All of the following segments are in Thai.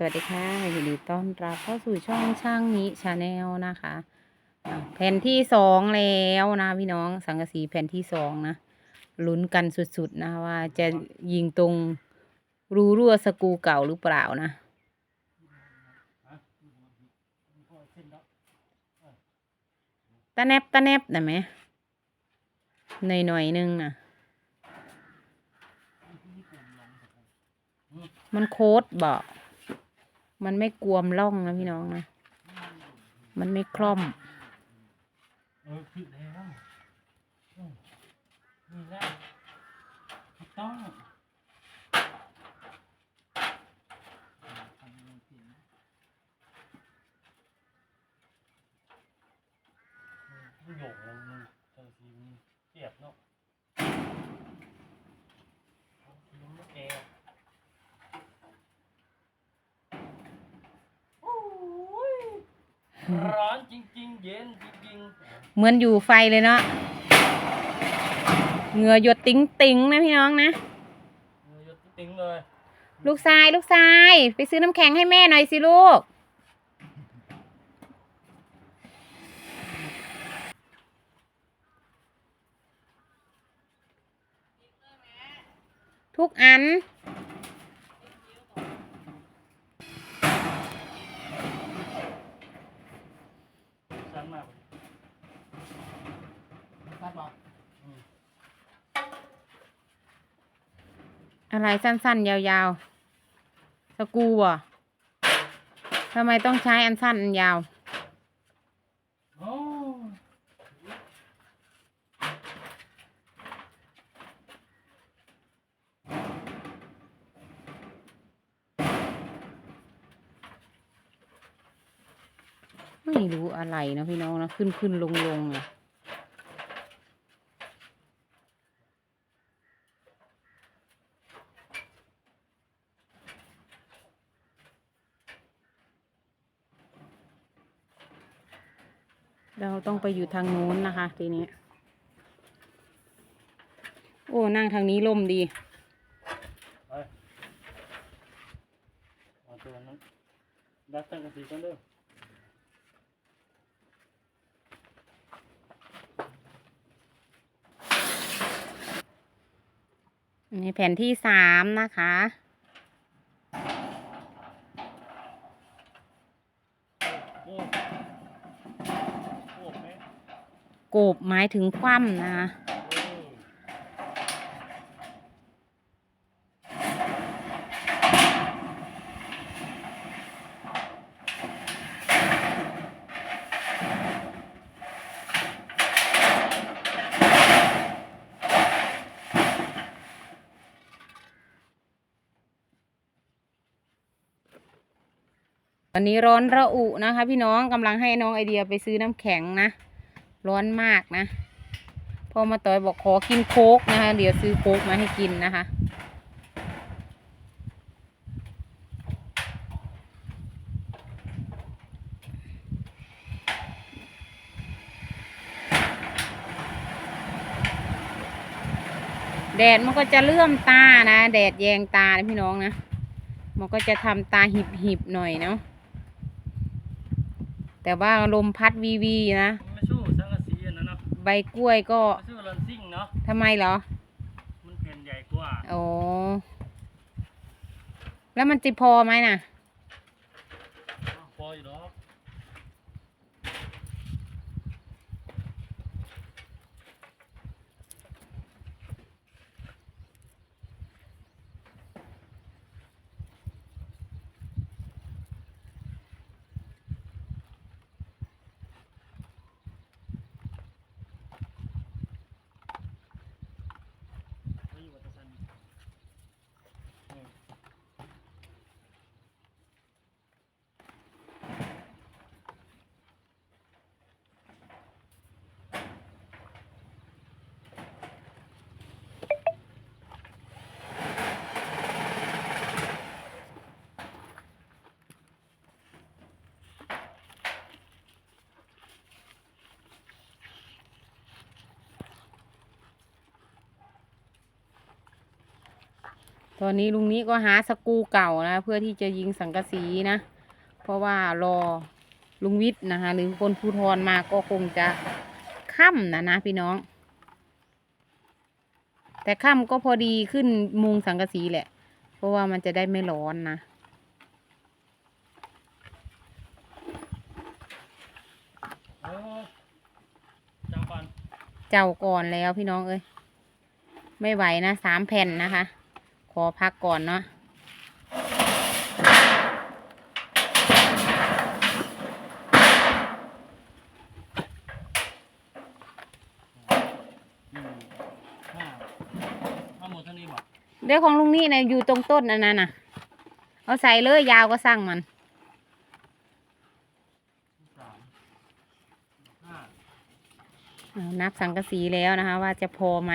สวัสดีค่ะยินดีต้อนรับเข้าสู่ช่องช่างนี้ชาแนลนะคะแผ่นที่สองแล้วนะพี่น้องสังกะสีแผ่นที่สองนะลุ้นกันสุดๆนะว่าจะยิงตรงรูรั่วสกูเก่าหรือเปล่านะตะแนบตะแนบได้ไหมหน่อยหน่อยนึงนะมันโค้ดบอก มันไม่กวมล่องนะพี่น้องนะ มันไม่คล่อม เออคือแล้วอืมนี่แหละถูกต้องทำเงินผิดนะเออผู้หยกมันมันเออทีมันเจ็บเนาะเอาทีมันไม่แก่โอ้ย ร้อนจริง ๆ เย็นจริงๆเหมือนอยู่ไฟเลยเนาะเหงื่อหยดติ้งติงๆนะพี่น้องนะเออหยดติ้งเลยลูกชายลูกชาย ไปซื้อน้ำแข็งให้แม่หน่อยสิลูก ทุกอันสั้นมาก ครับบอก อะไรสั้นๆ ยาวๆ สกูอะทำไมต้องใช้อันสั้นอันยาวไม่รู้อะไรนะพี่น้องนะขึ้นขึ้นลงลงอะ เราต้องไปอยู่ทางนู้นนะคะ ทีนี้ โอ้ นั่งทางนี้ล่มดีไปเอาตัวนั้นดัดตั้งกระสีกันเด้อในแผ่นที่สามนะคะ โอ้โอ้แม่ โกบหมายถึงคว่ำนะคะโอ้วันนี้ร้อนระอุนะคะ พี่น้องกำลังให้น้องไอเดียไปซื้อน้ำแข็งนะ ร้อนมากนะ พอมาต่อยบอกขอกินโค้กนะคะ เดี๋ยวซื้อโค้กมาให้กินนะคะแดดมันก็จะเลื่อมตานะ แดดแยงตานะพี่น้องนะ มันก็จะทำตาหิบหิบหน่อยเนาะแต่ว่าลมพัดวีวีนะ ใบกล้วยก็ไม่สู้ลันซิ่งเนาะ ทำไมเหรอมันแผ่นใหญ่กว่า โอ้แล้วมันจะพอไหมน่ะ พออยู่หรอกไม่อยู่กับตะซันอืม ตอนนี้ลุงนี้ก็หาสกรูเก่านะ เพื่อที่จะยิงสังกะสีนะ เพราะว่ารอลุงวิทย์นะคะ หรือคนภูทรมาก็คงจะค่ำนะนะพี่น้อง แต่ค่ำก็พอดีขึ้นมุงสังกะสีแหละ เพราะว่ามันจะได้ไม่ร้อนนะเออจังก่อนเจ้าก่อนแล้วพี่น้องเอ้ยไม่ไหวนะสามแผ่นนะคะ ขอพักก่อนเนาะอืมห้าห้าหมดเท่านี้บอกเดี๋ยวของลุงนี่นะอยู่ตรงต้นอันนั้นน่ะ เอาใส่เลยยาวก็สร้างมันสามห้าเอานับสังกะสีแล้วนะคะ ว่าจะพอไหม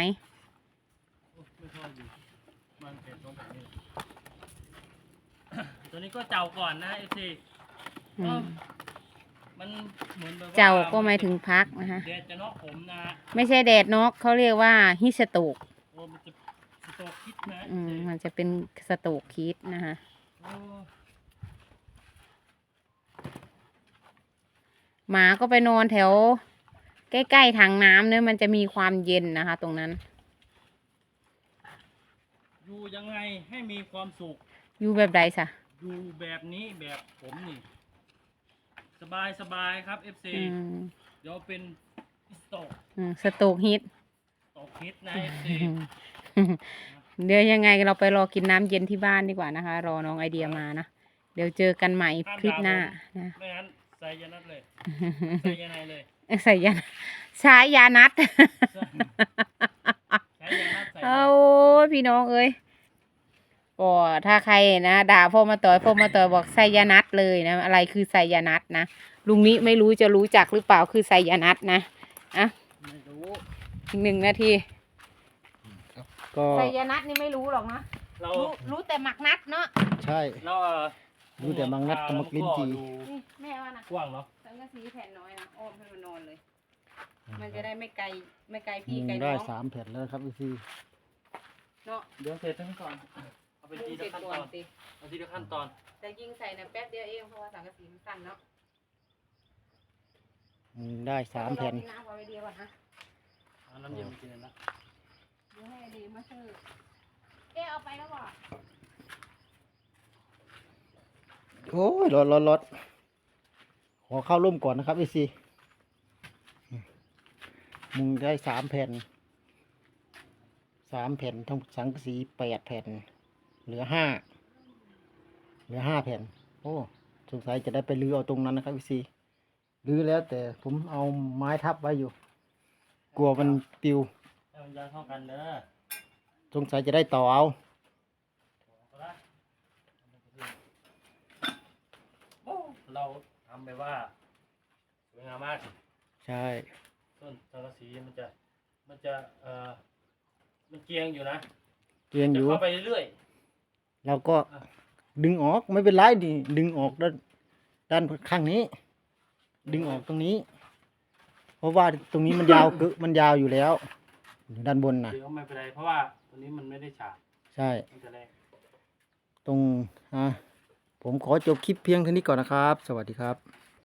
โอ้ไม่ชอบอยู่มันเผ็ดตรงแบบนี้ ตัวนี้ก็เจ้าก่อนนะเอฟซีอืมมันเหมือนแบบว่เจ้าก็หมายถึงพักนะคะแดดจะนอกผมนะไม่ใช่แดดนกเขาเรียกว่าฮิสโตกโอ้มันจะสโตกคิดนะอืมมันจะเป็นสโตกคิดนะคะโอ้หมาก็ไปนอนแถว ใกล้ๆถังน้ำเนี่ยมันจะมีความเย็นนะคะ ตรงนั้น อยู่ยังไงให้มีความสุขอยู่แบบใดสะ อยู่แบบนี้แบบผมนี่ สบายสบายครับ FC อืมเดี๋ยวเป็นสโตกอืมสโตกฮิตตกคิดนะ FC เดี๋ยวยังไงเราไปรอกินน้ำเย็นที่บ้านดีกว่านะคะ รอน้องไอเดียมานะ เดี๋ยวเจอกันใหม่คลิปหน้านะไม่งั้นใส่ยานัดเลยใส่ยาในเลยใส่ยาใช้ยานัดใช้ยานัดใส่โอ้ยพี่น้องเอ้ย ก็ถ้าใครนะด่าพ่อมาต่อยพ่อมาต่อยบอกไซยานัดเลยนะ อะไรคือไซยานัดนะลุงนี้ไม่รู้จะรู้จักหรือเปล่าคือไซยานัดนะอะไม่รู้อีกหนึ่งนาทีก็ไซยานัดนี่ไม่รู้หรอกนะเรารู้รู้แต่หมักนัดเนาะใช่เราเอ่อรู้แต่บางนัดกับมักลิ้นจี่ดูนี่แม่ว่านะกว้างเนาะสังกะสีแผ่นน้อยนะอ้อมให้มันนอนเลย มันจะได้ไม่ไกลไม่ไกลพี่มุงไกลน้ได้องสามแผ่นแล้วครับพี่เนาะเดี๋ยวเสร็จทั้งก่อน เอาไปมุทีงเสร็ละจขั้นก่ตออนนสิเอาทีละขั้นตอน แต่ยิงใส่นะแป๊บเดียวเองเพราะว่าสังกะสีมันสั้นเนาะมุงได้สามแผ่นเดี๋ยวเรากิน้ำกับไอเดียก่อนนะเอาน้ำเย็นมากินเลยนะเดี๋ยวให้ไอเดียมาซื้อเอ๊ะเอาไปแล้วบ่โอ้ยรถรถรถขอเข้าร่มก่อนนะครับพี่ซีมุงได้สามแผ่น สามแผ่นทั้งสังกะสีแปดแผ่น เหลือห้าเหลือห้าแผ่น โอ้สงสัยจะได้ไปรื้อเอาตรงนั้นนะครับพี่ซีรื้อแล้วแต่ผมเอาไม้ทับไว้อยู่ กลัวมันปิวให้มันยาวเท่ากันเด้อสงสัยจะได้ต่อเอาเอาละโอ้เราทำแบบว่าสวยงามมากใช่ต้นสังกะสีมันจะมันจะเอ่อมันเกียงอยู่นะเกียงอจะยู่ เข้าไปเรื่อย เราก็ดึงออกไม่เป็นไรดิดึงออกด้านด้านข้างนี้ ดึงออกตรงนี้ เพราะว่าตรงนี้มันยาวเกอะมันยาวอยู่แล้วอยู่ด้านบนๆนะเดี๋ยวไม่เป็นไรเพราะว่าตัวนี้มันไม่ได้ฉากใช่มันจะแรงตรงอะผมขอจบคลิปเพียงเท่านี้ก่อนนะครับ สวัสดีครับ